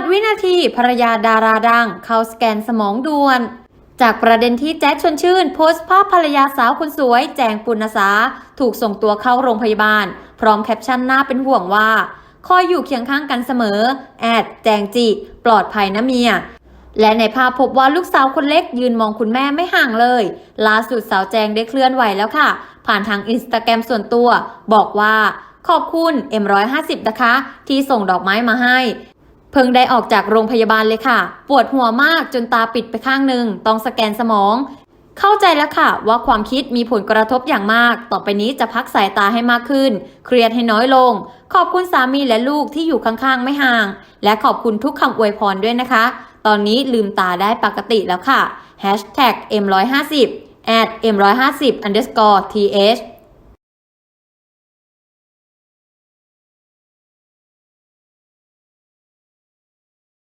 ดวินาทีภรรยาดาราดัง เข้าสแกนสมองด่วน จากประเด็นที่แจ็คชวนชื่น โพสต์ภาพภรรยาสาวคนสวย แจงปุณสา ถูกส่งตัวเข้าโรงพยาบาล พร้อมแคปชั่นหน้าเป็นห่วงว่าคอยอยู่เคียงข้างกันเสมอ แอด แจงจีปลอดภัยนะเมีย และในภาพพบว่าลูกสาวคนเล็กยืนมองคุณแม่ไม่ห่างเลย ล่าสุดสาวแจงได้เคลื่อนไหวแล้วค่ะ ผ่านทางอินสตาแกรมส่วนตัว บอกว่า ขอบคุณ M150 นะคะ ที่ส่งดอกไม้มาให้ พิ่งได้ออกจากโรงพยาบาลเลยค่ะ ปวดหัวมากจนตาปิดไปข้างหนึ่งต้องสแกนสมอง เข้าใจแล้วค่ะ ว่าความคิดมีผลกระทบอย่างมาก ต่อไปนี้จะพักสายตาให้มากขึ้น เครียดให้น้อยลง ขอบคุณสามีและลูกที่อยู่ข้างๆ ไม่ห่าง และขอบคุณทุกคำอวยพรด้วยนะคะ ตอนนี้ลืมตาได้ปกติแล้วค่ะ M150 at M150 underscore th